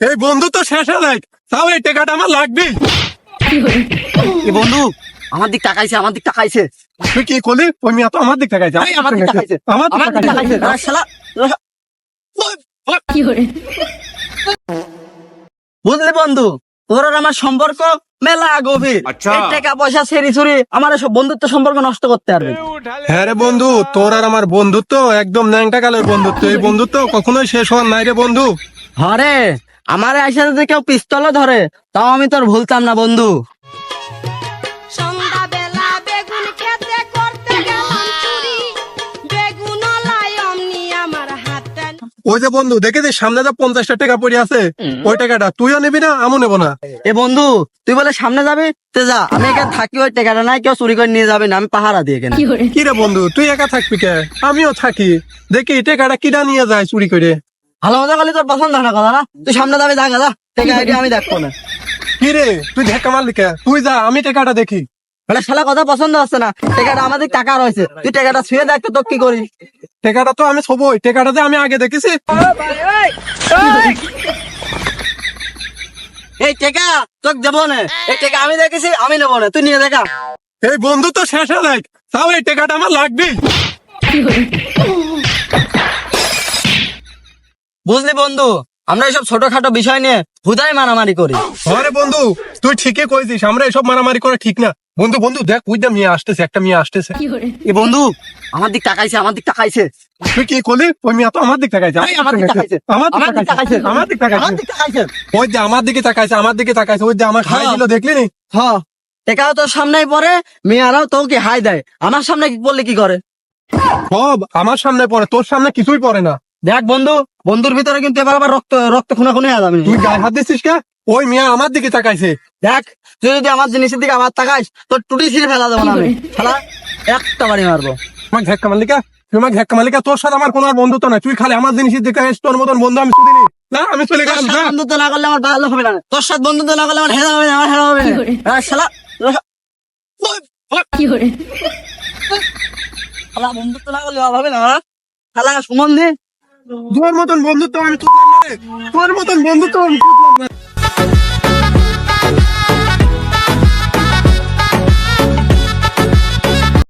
এই বন্ধু তো শেষ হয়ে যায়। তাও এই টাকাটা আমার লাগবে এ বন্ধু আমার দিক তাকাইছে আমার দিক তাকাইছে। তুই কি করলি? ওই মিয়া তো আমার দিক তাকাইছে। আমার দিক তাকাইছে। আমার দিক তাকাইছে। আরে শালা বুঝলি বন্ধু তোর আর আমার সম্পর্ক মেলা গভীর। এই টাকা পয়সা সেরি সুরি আমার সব বন্ধুত্ব সম্পর্ক নষ্ট করতে পারবে। হ্যাঁ রে বন্ধু তোর আর আমার বন্ধুত্ব একদম ন্যাংটা কালের বন্ধুত্ব। এই বন্ধুত্ব কখনোই শেষ হওয়ার নাই রে বন্ধু। হরে আমার আইসা যদি কেউ পিস্তলও ধরে তাও আমি তোর ভুলতাম না বন্ধু। সন্ধ্যাবেলা বেগুন খেতে করতে গেলাম চুরি। বেগুন লাই অমনি আমার হাতটা ওই যে বন্ধু দেখেছিস সামনে যে পঞ্চাশটা টাকা পড়ে আছে ওই টাকাটা তুইও নিবি না আমিও নেব না? এ বন্ধু তুই বলে সামনে যাবি? তে যা আমি এখানে থাকি ওই টাকাটা নাই কেউ চুরি করে নিয়ে যাবে না আমি পাহারা দিয়ে এখানে। কি রে বন্ধু তুই একা থাকবি কে? আমিও থাকি। দেখি টাকাটা কিনা নিয়ে যায় চুরি করে? ভালো মজা করলে তোর পছন্দ হয় না কথা না তুই সামনে যাবি যা যা টাকা আমি দেখব না। কি রে তুই ধাক্কা মারলি কে? তুই যা আমি টাকাটা দেখি। মানে শালা কথা পছন্দ হচ্ছে না। টাকাটা আমাদের টাকা রয়েছে। তুই টাকাটা ছুঁয়ে দেখ তো কি করিস টাকাটা তো আমি সবই টাকাটা যে আমি আগে দেখেছি। এই টাকা তোকে দেবো না। এই টাকা আমি দেখেছি আমি নেব না। তুই নিয়ে দেখা। এই বন্ধু তো শেষ হয়ে যায় তাও এই টাকাটা আমার লাগবে বুঝলি বন্ধু আমরা এইসব ছোটখাটো বিষয় নিয়ে হুদাই মারামারি করি। আরে বন্ধু তুই ঠিকই কইছিস আমরা এসব মারামারি করে ঠিক না। বন্ধু বন্ধু দেখ উইটা মেয়ে আসতেছে একটা মেয়ে আসতেছে। এ বন্ধু আমার দিক তাকাইছে আমার দিক তাকাইছে। তুই কি করলি? ওই মেয়ে তো আমার দিক তাকাইছে। আমার দিক তাকাইছে আমার দিক তাকাইছে। আমার দিক আমার তাকাইছে। দিক তাকাইছে। ওই যে আমার দিকে তাকাইছে আমার দিকে তাকাইছে। ওই যে আমার খাই হ্যাঁ। দিল দেখলি নি? হ। টাকাও তোর সামনেই পড়ে মেয়েরাও তোকে হাই দেয়। আমার সামনে কি বললে কি করে? সব আমার সামনে পড়ে তোর সামনে কিছুই পড়ে না। দেখ বন্ধু বন্ধুর ভিতরে কিন্তু এবার আবার রক্ত রক্ত খুনা খুনে যাবে। তুই গায়ে হাত দিচ্ছিস কে? ওই মিয়া আমার দিকে তাকাইছে। দেখ তুই যদি আমার জিনিসের দিকে আবার তাকাইস তোর টুটি ছিঁড়ে ফেলা দেবো না আমি। শালা একটা বাড়ি মারবো। আমাকে ঝেক্কা মালিকা তুই ঝেক্কা মালিকা তোর সাথে আমার কোনো আর বন্ধুত্ব নাই। তুই খালি আমার জিনিসের দিকে আইস, তোর মতন বন্ধু আমি শুধিনি না আমি চলে গেলাম। বন্ধুত্ব না করলে আমার ভালো হবে না। তোর সাথে বন্ধুত্ব না করলে আমার হেরা হবে না আমার হেরা হবে না। শালা শালা। বন্ধুত্ব না করলে হবে না আমার। শালা সুমন দে। তোর মতন বন্ধুত্ব আমি তুললাম না রে। তোর মতন বন্ধুত্ব আমি